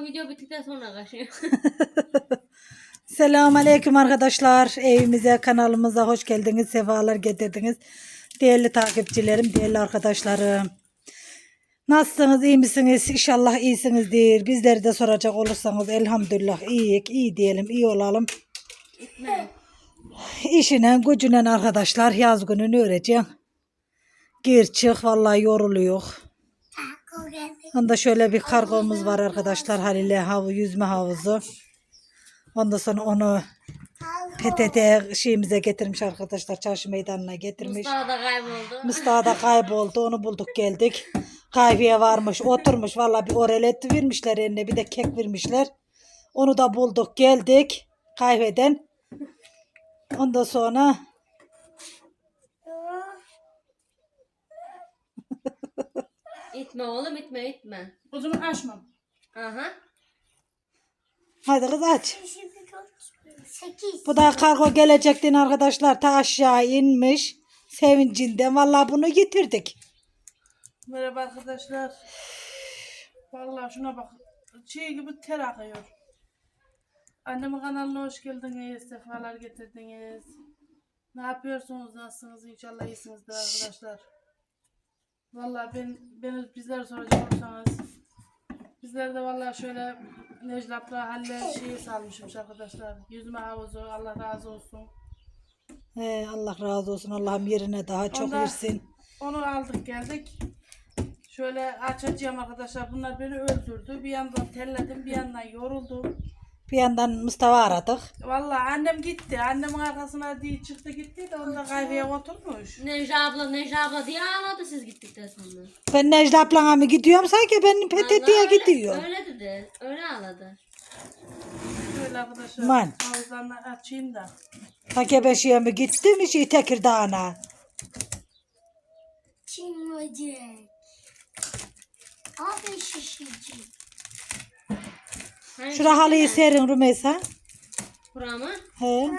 Video bittikten sonra kaçıyor. Selamun Aleyküm arkadaşlar. Evimize, kanalımıza hoş geldiniz. Sefalar getirdiniz. Değerli takipçilerim, değerli arkadaşlarım. Nasılsınız, iyi misiniz? İnşallah iyisinizdir. Bizleri de soracak olursanız elhamdülillah iyiyiz, iyi diyelim, iyi olalım. İşine, gücüne arkadaşlar yaz gününü öğreteceğim. Gir çık, vallahi yoruluyor. Onda şöyle bir kargomuz var arkadaşlar. Halil'e havu, yüzme havuzu. Ondan sonra onu PTT şeyimize getirmiş arkadaşlar. Çarşı meydanına getirmiş. Mustafa da kayboldu. Mustafa da kayboldu. Onu bulduk geldik. Kahveye varmış. Oturmuş. Vallahi bir orelet vermişler eline. Bir de kek vermişler. Onu da bulduk. Geldik. Kahveden. Ondan sonra İtme oğlum itme itme. O zaman açmam. Aha. hadi kız aç. 8. Bu da kargo gelecektin arkadaşlar. Ta aşağı inmiş. Sevincinden. Vallahi bunu getirdik. Merhaba arkadaşlar. Vallahi şuna bak. Çiğ gibi ter akıyor. Annemin kanalına hoş geldiniz. Sefalar getirdiniz. Ne yapıyorsunuz? Nasılsınız? İnşallah iyisinizdir arkadaşlar. Vallahi ben, beni bizler soracak olursanız bizler de vallahi şöyle Neclap'la Halle şeyi salmışmış arkadaşlar. Yüzme havuzu. Allah razı olsun. He, Allah razı olsun. Allah'ım yerine daha çok Ondan- versin. Onu aldık geldik. Şöyle açacağım arkadaşlar. Bunlar beni öldürdü. Bir yandan terledim, bir yandan yoruldum. Bir yandan Mustafa aradık. Vallahi annem gitti. Annemin arkasına diye çıktı gitti de onda kahveye oturmuş. Necla abla Necla abla diye ağladı siz gittikten sonra. Ben Necla ablana mı gidiyorum sanki benim PTT'ye Vallahi öyle- gidiyor. Öyle dedi. Öyle ağladı. Şöyle arkadaşlar. Man. Havuzlarını açayım da. Takebeşi'ye mi gitti mi şey Tekirdağ'a? Çinmecek. Abi şişici. Hani Şura halıyı serin Rümeysa. Buramı. He. Anne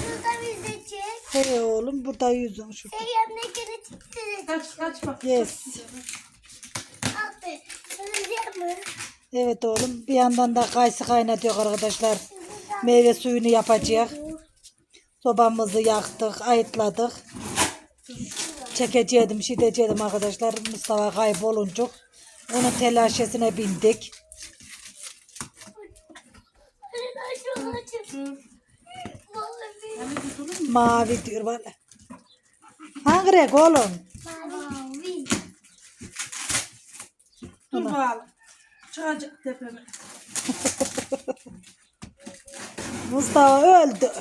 şurada çek. He oğlum burada yüzüm şu. Yanına göre çıktı. Kaç kaç bak. Yes. Abi söyleyeceğim mi? Evet oğlum. Bir yandan da kayısı kaynatıyor arkadaşlar. Meyve suyunu yapacak. Sobamızı yaktık, ayıtladık. Çekeceğim, şideceğim arkadaşlar. Mustafa kaybolunca. Onun telaşesine bindik. Anne şunu açıp. Dur. Mavi diyor valla. Hangi renk oğlum? mavi. Dur bakalım. Çıkacak tepeme. Mustafa öldü.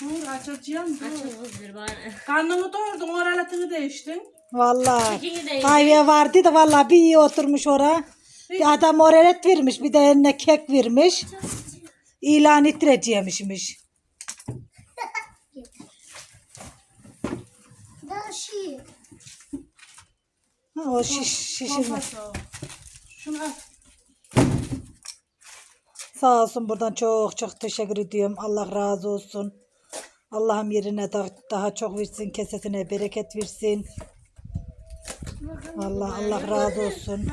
Dur açacağım dur. Bana. Karnımı doyurdun, oralatını değiştin. Vallahi. İkini de vardı da vallahi bir iyi oturmuş ora. Bir adam orelet vermiş bir de eline kek vermiş. İlan ettireceğimişmiş. Daha. Ha, o şiş, şişirme. Şunu al. Sağ olsun buradan çok çok teşekkür ediyorum. Allah razı olsun. Allah'ım yerine da, daha çok versin. Kesesine bereket versin. Allah Allah razı olsun.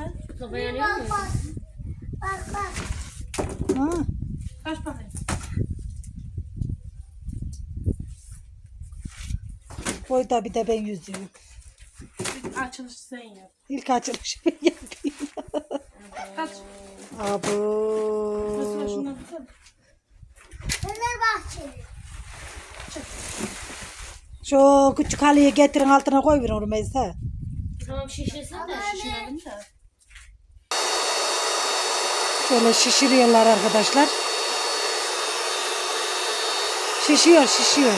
mu? Bak. Bak bak. Ha, Kaç bakayım. boyda bir de ben yüzüyorum. Bir açılış sen yap. İlk açılışı ben yapayım. Kaç. Abo. Mesela şundan tutalım. Fenerbahçeli. Şu küçük halıyı getirin altına koy verin Rümeysa. Tamam şişirsin de. Şişirelim de. Şöyle şişiriyorlar arkadaşlar. Şişiyor şişiyor.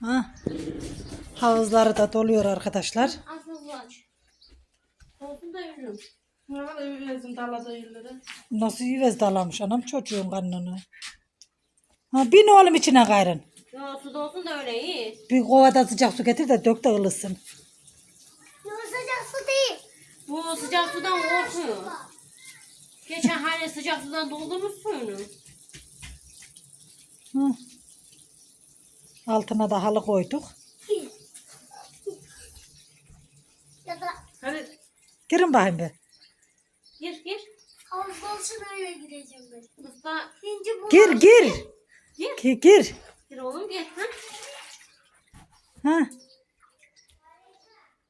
Ha. Havuzları da doluyor arkadaşlar. Nasıl yüvez dalamış anam çocuğun karnını. Ha, bin oğlum içine gayrın. Yo su olsun da öyle iyi. Bir kovada sıcak su getir de dök de ılısın. Yumuşacak su değil. Bu sıcak sudan korkuyor. Geçen hani sıcak sudan doldurmuş suyunu. Hı. Altına da halı koyduk. Ya da Hadi Girin bakayım bir. Gir gir. havuz olsun öyle gideceğim ben. Mustafa Şimdi bu Gir gir. Gir. Gir. gir. Gir oğlum gir. Ha? Ha.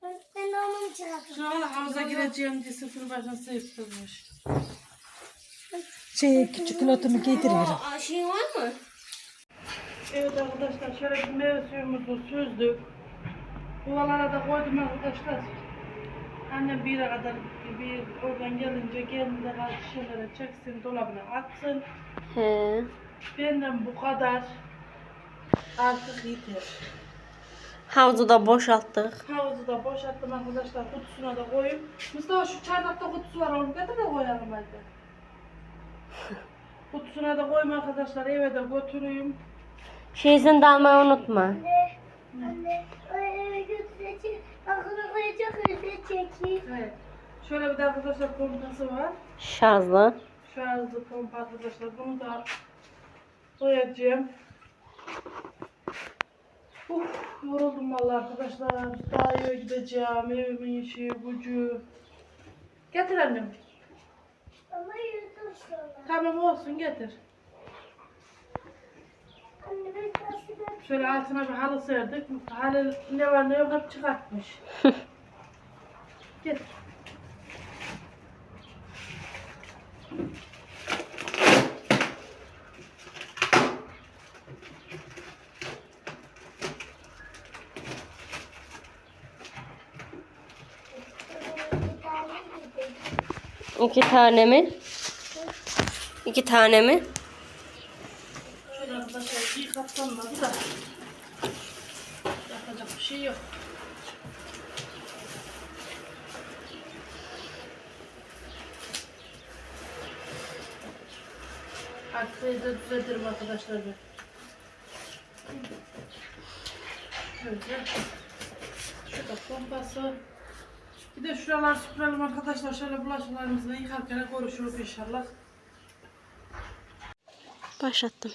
Ben, ben onu çıkarttım. şu an havuza gireceğim diye sırtını başına sıyırttırmış. Şey küçük kilotunu giydiriyorum. O şeyin var mı? Evet arkadaşlar şöyle bir meyve suyumuzu süzdük. Kovalara da koydum arkadaşlar. Annem bir yere kadar bir oradan gelince kendi de şişelere çeksin dolabına atsın. He. Benden bu kadar artık yeter. Havuzu da boşalttık. Havuzu da boşalttım arkadaşlar kutusuna da koyayım. Mustafa şu çardakta kutusu var onu getir de koyalım hadi. Kutusuna da koyayım arkadaşlar eve de götüreyim. Şeysini de almayı unutma. Anne, anne, eve götürecek. Akıllı koyacak öyle çekeyim. Evet. Şöyle bir de arkadaşlar pompası var. Şarjlı. Şarjlı pompa arkadaşlar. Bunu da koyacağım. Uf, yoruldum vallahi arkadaşlar. Daha iyi gideceğim. Evimin işi, gücü. Getir annem. Ama yürüdüm sonra. Tamam olsun getir. Anne ben karşıda Şöyle altına bir halı serdik. Halı ne var ne yok hep çıkartmış. Getir. İki tane mi? İki tane mi? Şöyle arkadaşlar yıkatsanmadı da. Yapacak bir şey yok. Arkayı da düzeltirim arkadaşlar ben. Şöyle. Şurada pompası. Bir de şuralar süpürelim arkadaşlar. Şöyle bulaşıklarımızı yıkarken konuşuruz inşallah. Başlattım.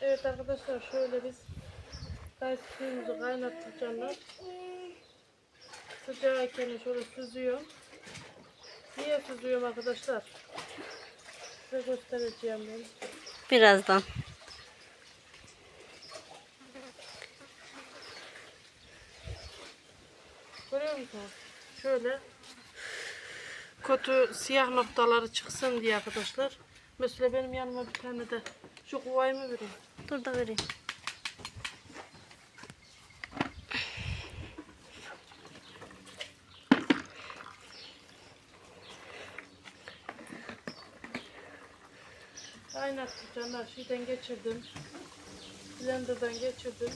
Evet arkadaşlar şöyle biz kayısı suyumuzu kaynattık canlar. Sıcağıyken şöyle süzüyorum. Niye süzüyorum arkadaşlar? Size göstereceğim ben. Birazdan. Görüyor musunuz? Şöyle kötü siyah noktaları çıksın diye arkadaşlar. Mesela benim yanıma bir tane de şu kuvayı mı vereyim? Dur da vereyim. Kaynattık canlar. Şeyden geçirdim. Blender'dan geçirdim.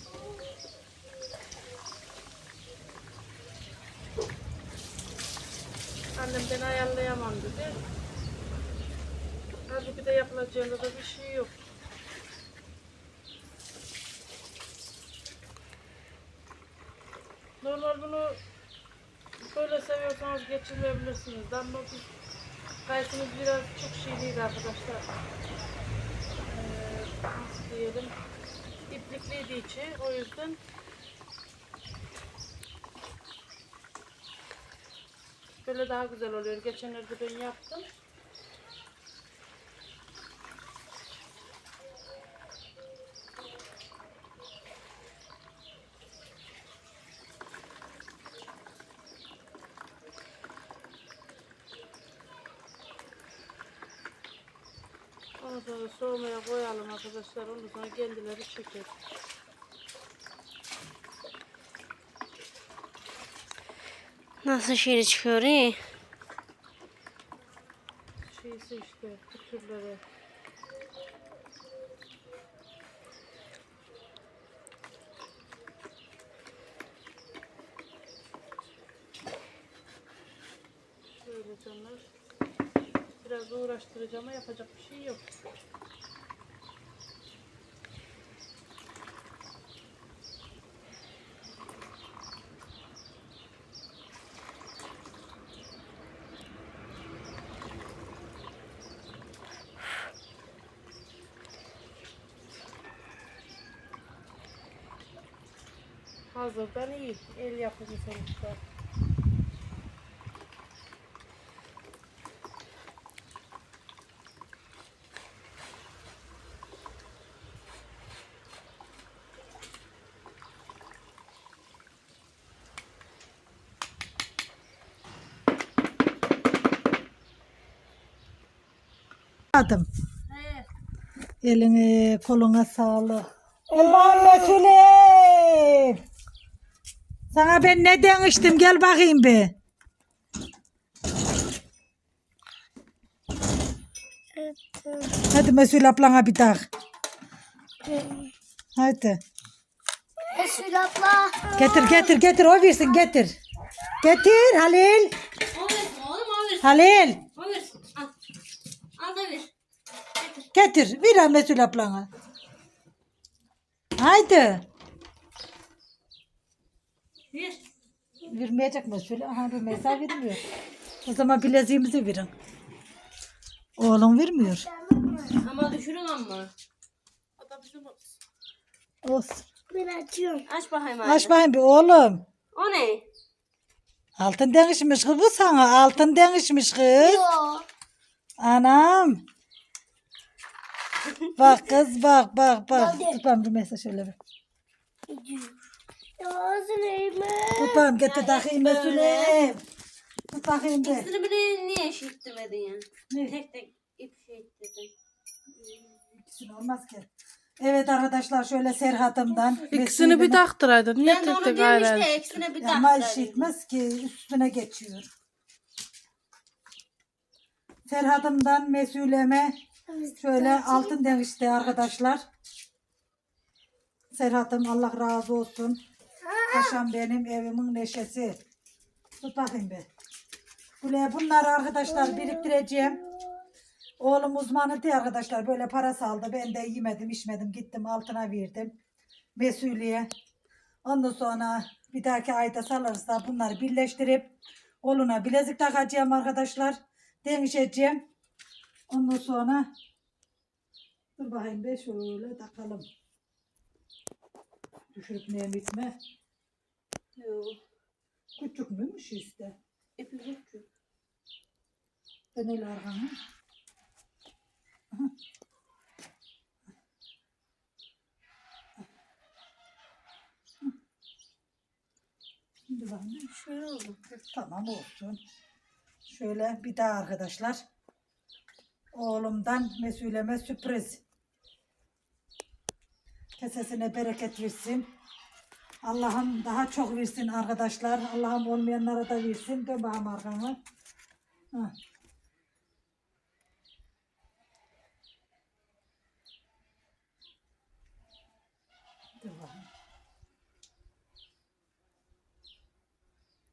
Annem ben ayarlayamam dedi. Halbuki de yapılacağında da bir şey yok. Normal bunu böyle seviyorsanız geçirebilirsiniz. Ama biz kayısımız biraz çok şey değil arkadaşlar. Ee, nasıl diyelim? İplikliydi içi. O yüzden böyle daha güzel oluyor. Geçenlerde ben yaptım. Onu sonra soğumaya koyalım arkadaşlar. Ondan sonra kendileri çeker. Nasıl şiir çıkıyor iyi? Şeysi işte bu türleri. Şöyle canlar. Biraz uğraştırıcı ama yapacak bir şey yok. Hazırdan iyi. El yapımı sonuçta. Adım. Eline koluna sağlık. Elvan Mesul'üm. Sana ben ne demiştim gel bakayım bir. Hadi Mesul ablana bir tak. Hadi. Resul abla. Getir getir getir o versin getir. Getir Halil. O versin oğlum o versin. Halil. Getir. Ver Mesul ablana. Haydi. Ver. Vermeyecek Mesul. Aha bir mesaj vermiyor. O zaman bileziğimizi verin. Oğlum vermiyor. Ama düşürün ama. O da bizim olsun. Olsun. Ben açıyorum. Aç bakayım. Aç bakayım bir oğlum. O ne? Altın değişmiş kız bu sana. Altın değişmiş kız. Yo. Anam. Bak kız bak bak bak. Tut bakayım bir mesaj şöyle bir. Bakayım getir takayım Mesul'üm. Tut bakayım bir. İkisini bile niye eşitlemedin ya? Ne? Tek tek ip şey ettirdin. İkisini olmaz ki. Evet arkadaşlar şöyle Serhat'ımdan. İkisini bir taktıraydın. Niye Ben de tek onu tek ayrı işte ayrı? ikisine bir Ama dakika. işitmez ki üstüne geçiyor. Serhat'ımdan Mesul'eme şöyle altın demişti arkadaşlar. Serhat'ım Allah razı olsun. Paşam benim evimin neşesi. Tut bakayım bir. Böyle bunları arkadaşlar biriktireceğim. Oğlum uzmanı diye arkadaşlar böyle para saldı. Ben de yemedim içmedim gittim altına verdim. Mesul'iye. Ondan sonra bir dahaki ayda salırsa bunları birleştirip koluna bilezik takacağım arkadaşlar. Demişeceğim. Ondan sonra dur bakayım be şöyle takalım. Düşürüp neye bitme. Yok. Küçük müymüş işte. İpi küçük. Ben öyle. Aha. Şimdi bakayım. Şöyle oldu. Tamam olsun. Şöyle bir daha arkadaşlar. Oğlumdan Mesuleme sürpriz. Kesesine bereket versin. Allah'ım daha çok versin arkadaşlar. Allah'ım olmayanlara da versin. Dön bakalım bakayım.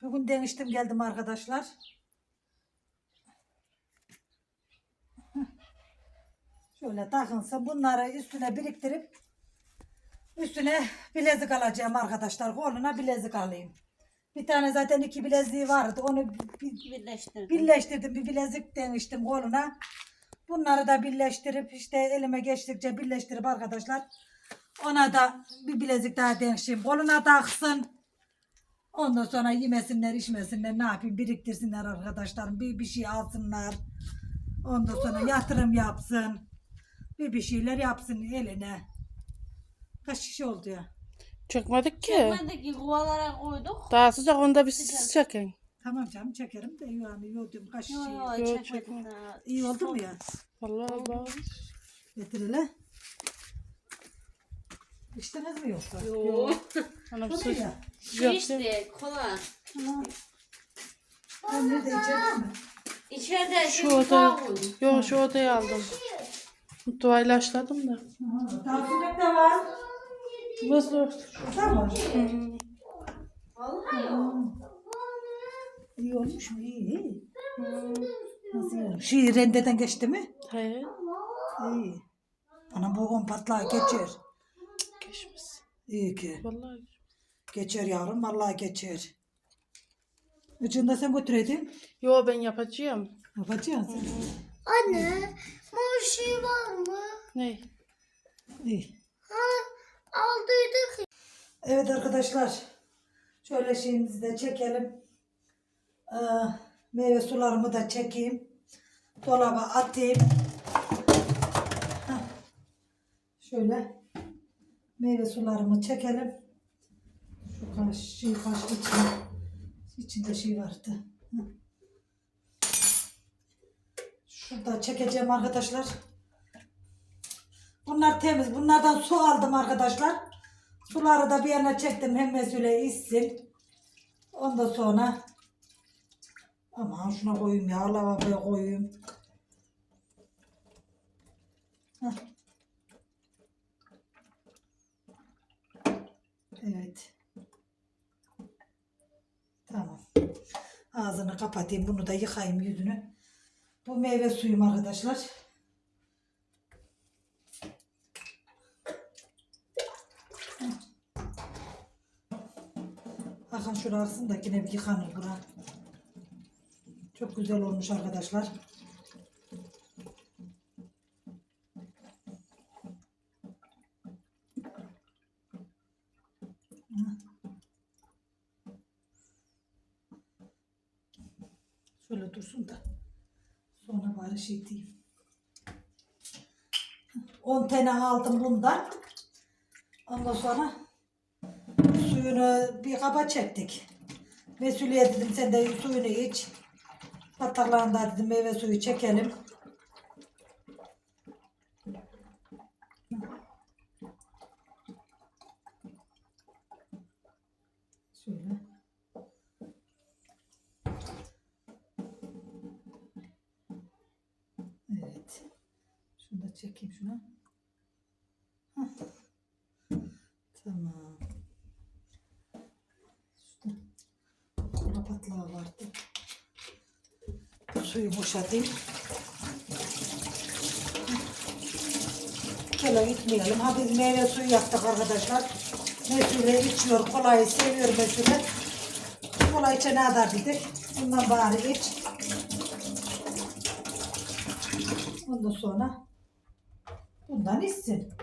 Bugün demiştim geldim arkadaşlar. Şöyle takınsa bunları üstüne biriktirip üstüne bilezik alacağım arkadaşlar. Koluna bilezik alayım. Bir tane zaten iki bileziği vardı. Onu bi- bi- Birleştirdim. birleştirdim. Bir bilezik demiştim koluna. Bunları da birleştirip işte elime geçtikçe birleştirip arkadaşlar ona da bir bilezik daha demişim. Koluna taksın. Ondan sonra yemesinler, içmesinler, ne yapayım biriktirsinler arkadaşlarım. Bir bir şey alsınlar. Ondan sonra yatırım yapsın. Bir bir şeyler yapsın eline. Kaç kişi oldu ya? Çekmedik ki. Çekmedeki kuvalara koyduk. Daha sıcak onda bir siz çekin. Tamam canım çekerim de yani yordum kaç kişi. yok Yok, çekmedik çekme. daha. İyi oldu mu ya? Vallahi bak. Getir hele. İçtiniz mi yoksa? Yok. Anam Bu su. ne ya? Şu Yok, işte kola. Ben nerede içerim mi? İçeride Şu odaya. koydum. Yok şu odayı aldım. Mutfağı ilaçladım da. Tavsiyelik de var. Nasıl? Tamam. Vallahi yok. İyi olmuş mu? İyi. iyi. Nasıl olmuş? Şey rendeden geçti mi? Hayır. İyi. Anam bu on patlağı geçer. Geçmez. İyi ki. Vallahi. Geçer yavrum vallahi geçer. Üçünü de sen götüreydin. Yo ben yapacağım. Yapacaksın sen. Anne, bu şey var mı? Ne? İyi. Aldıydık. Evet arkadaşlar. Şöyle şeyimizi de çekelim. Ee, meyve sularımı da çekeyim. Dolaba atayım. Şöyle meyve sularımı çekelim. Şu kaş, şey kaş içinde, şey vardı. Şurada çekeceğim arkadaşlar. Bunlar temiz. Bunlardan su aldım arkadaşlar. Suları da bir yana çektim. Hem mesule içsin. Ondan sonra aman şuna koyayım ya. Lavaboya koyayım. Heh. Evet. Tamam. Ağzını kapatayım. Bunu da yıkayayım yüzünü. Bu meyve suyum arkadaşlar. Hakan şuraya aksın da yine bir yıkanır bura. Çok güzel olmuş arkadaşlar. Şöyle dursun da sonra bari şey diyeyim. 10 tane aldım bundan. Ondan sonra suyunu bir kaba çektik. Mesulye dedim sen de suyunu iç. Pataklarında dedim meyve suyu çekelim. Evet. Şunu da çekeyim şuna. Hah. Tamam. Şurada kola patlağı vardı. Bu suyu boşaltayım. Şöyle gitmeyelim. Ha biz meyve suyu yaptık arkadaşlar. Mesule içiyor. Kolayı seviyor Mesule. Kola içe ne kadar dedik. Bundan bari iç. Ondan sonra bundan içsin.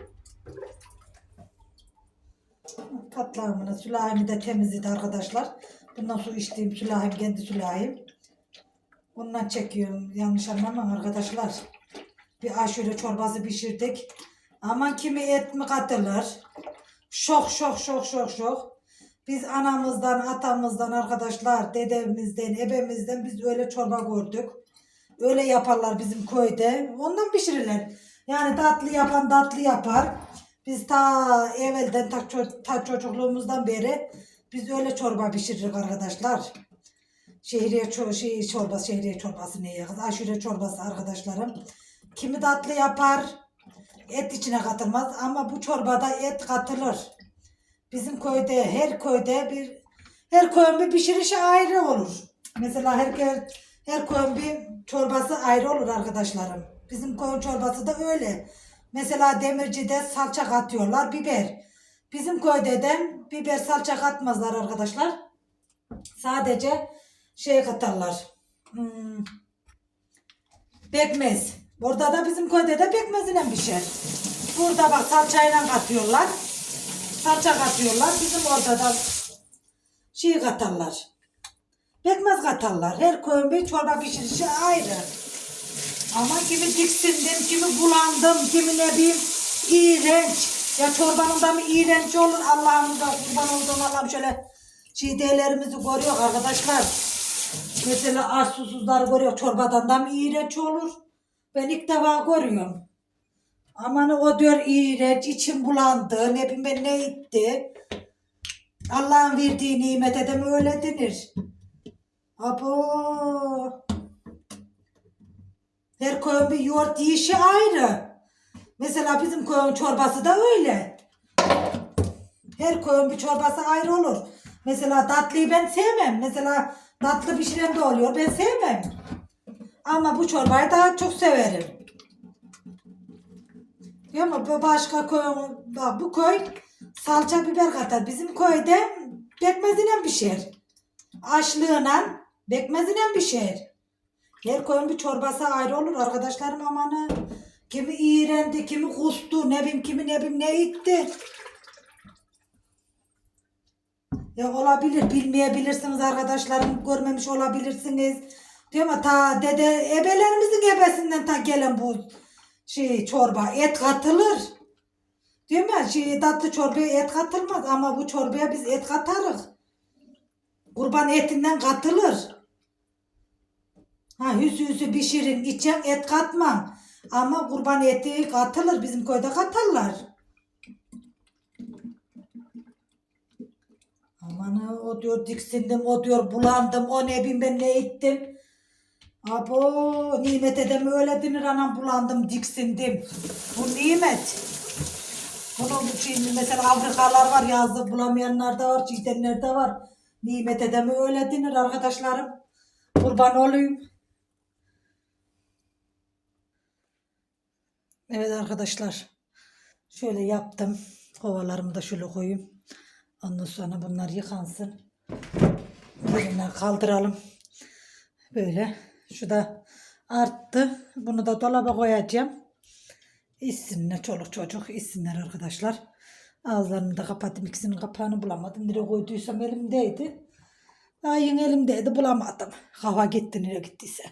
Patlarımını, sülahimi de temizledi arkadaşlar. Bundan su içtiğim sülahim, kendi sülahim. Bundan çekiyorum. Yanlış anlamayın arkadaşlar. Bir aşure çorbası pişirdik. Aman kimi et mi katılır? Şok şok şok şok şok. Biz anamızdan, atamızdan arkadaşlar, dedemizden, ebemizden biz öyle çorba gördük. Öyle yaparlar bizim köyde. Ondan pişirirler. Yani tatlı yapan tatlı yapar. Biz ta evvelden ta, ta çocukluğumuzdan beri biz öyle çorba pişiririk arkadaşlar. Şehriye ço şey çorbası, şehriye çorbası ne ya kız? Aşure çorbası arkadaşlarım. Kimi tatlı yapar, et içine katılmaz ama bu çorbada et katılır. Bizim köyde, her köyde bir her köyün bir pişirişi ayrı olur. Mesela her her köyün bir çorbası ayrı olur arkadaşlarım. Bizim koyun çorbası da öyle. Mesela demircide salça katıyorlar, biber. Bizim köyde de biber salça katmazlar arkadaşlar. Sadece şey katarlar. Hmm, pekmez. Burada da bizim köyde de pekmezine pişer. Burada bak salçayla katıyorlar. Salça katıyorlar. Bizim orada da şey katarlar. Pekmez katarlar. Her köyün bir çorba pişirişi ayrı. Ama kimi tiksindim, kimi bulandım, kimi ne bileyim iğrenç. Ya çorbanın da mı iğrenç olur Allah'ım da kurban olduğum Allah'ım şöyle çiğdelerimizi görüyor arkadaşlar. Mesela aç susuzları görüyor çorbadan da mı iğrenç olur? Ben ilk defa görüyorum. Aman o diyor iğrenç, içim bulandı, ne bileyim ben ne itti. Allah'ın verdiği nimete de mi öyle denir? Abo. Her koyun bir yoğurt yiyişi ayrı. Mesela bizim koyun çorbası da öyle. Her koyun bir çorbası ayrı olur. Mesela tatlıyı ben sevmem. Mesela tatlı pişiren de oluyor. Ben sevmem. Ama bu çorbayı daha çok severim. Mi? Bu başka bak bu koy salça biber katar. Bizim köyde pekmezine pişer. Açlığına pekmezine pişer. Her koyun bir çorbası ayrı olur arkadaşlarım amanı. Kimi iğrendi, kimi kustu, ne bileyim kimi ne bileyim ne itti. Ya olabilir, bilmeyebilirsiniz arkadaşlarım, görmemiş olabilirsiniz. Diyor ama ta dede ebelerimizin ebesinden ta gelen bu şey çorba et katılır. Diyor mu şey tatlı çorbaya et katılmaz ama bu çorbaya biz et katarız. Kurban etinden katılır. Ha hüsü hüsü pişirin, içen et katmam. Ama kurban eti katılır, bizim köyde katarlar. Aman o diyor diksindim, o diyor bulandım, o ne bileyim ben ne ettim. Abo nimet edemi öyle denir anam bulandım, diksindim. Bu nimet. Bunun şimdi mesela Afrikalar var yazdı bulamayanlar da var, çiğdenler de var. Nimet edemi öyle denir arkadaşlarım. Kurban olayım. Evet arkadaşlar. Şöyle yaptım. Kovalarımı da şöyle koyayım. Ondan sonra bunlar yıkansın. Yerine kaldıralım. Böyle. Şu da arttı. Bunu da dolaba koyacağım. İçsinler çoluk çocuk. içsinler arkadaşlar. Ağızlarını da kapattım. İkisinin kapağını bulamadım. Nereye koyduysam elimdeydi. Yine elimdeydi bulamadım. Hava gitti nereye gittiyse.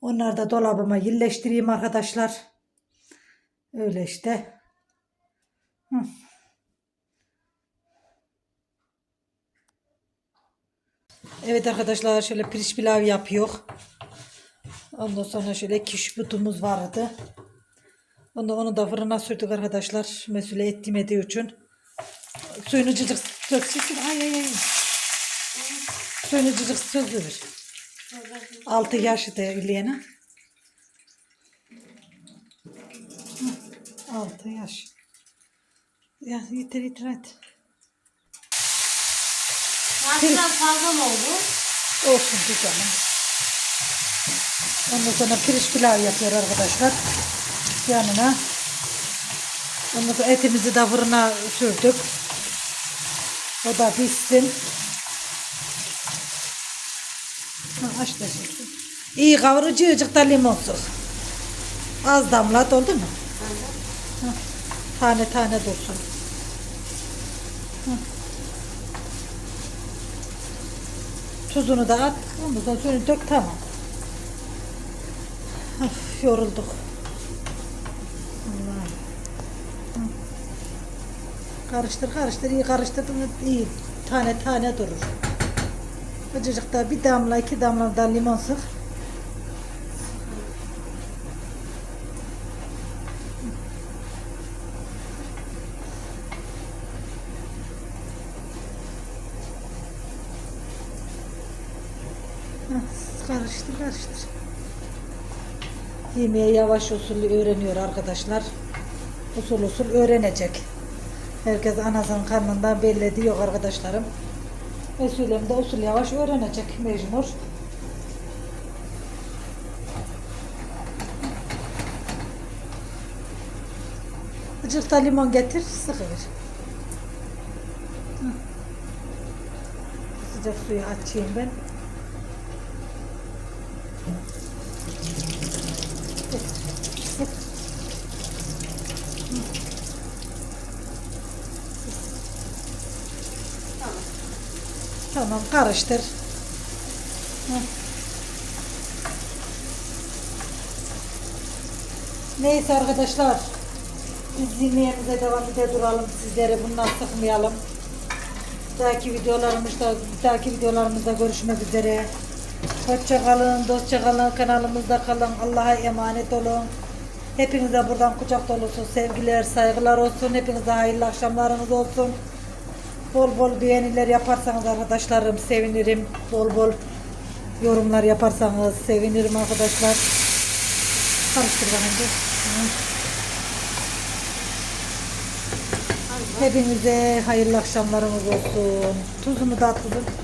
Onları da dolabıma yerleştireyim arkadaşlar. Öyle işte. Hı. Evet arkadaşlar şöyle pirinç pilav yapıyor. Ondan sonra şöyle kişbutumuz vardı. Ondan onu da fırına sürdük arkadaşlar. Mesule ettiğim ediği için. Suyunu cıcık söksün. Ay ay ay. Suyunu cıcık sökülür. Altı yaşı da ileyene. Altı yaş. Ya yeter yeter Harçtan fazla mı oldu? Olsun güzelim. Ondan sonra pirinç pilav yapıyor arkadaşlar. Yanına. Ondan sonra etimizi de fırına sürdük. O da pişsin. Ha, aç da şimdi. İyi kavurucu da limon sık. Az damlat oldu mu? Ha, Tane tane dursun. Tuzunu da at. Sonra suyunu dök tamam. Of, yorulduk. Karıştır karıştır iyi karıştırdın iyi tane tane durur. Azıcık da bir damla iki damla da limon sık. Karıştır karıştır. Yemeği yavaş usul öğreniyor arkadaşlar. Usul usul öğrenecek. Herkes anasının karnından belli diyor arkadaşlarım. Usulüm de usul yavaş öğrenecek mecbur. Azıcık limon getir, sıkıver. Sıcak suyu açayım ben. Tamam karıştır. Neyse arkadaşlar. Biz yemeğimize devam ede duralım. Sizlere bundan sıkmayalım. Dahaki videolarımızda, dahaki videolarımızda görüşmek üzere. Hoşça kalın, dostça kalın, kanalımızda kalın. Allah'a emanet olun. Hepinize buradan kucak dolusu sevgiler, saygılar olsun. Hepinize hayırlı akşamlarınız olsun. Bol bol beğeniler yaparsanız arkadaşlarım sevinirim. Bol bol yorumlar yaparsanız sevinirim arkadaşlar. Karıştır bana. Hepinize hayırlı akşamlarınız olsun. Tuzunu da at kızım.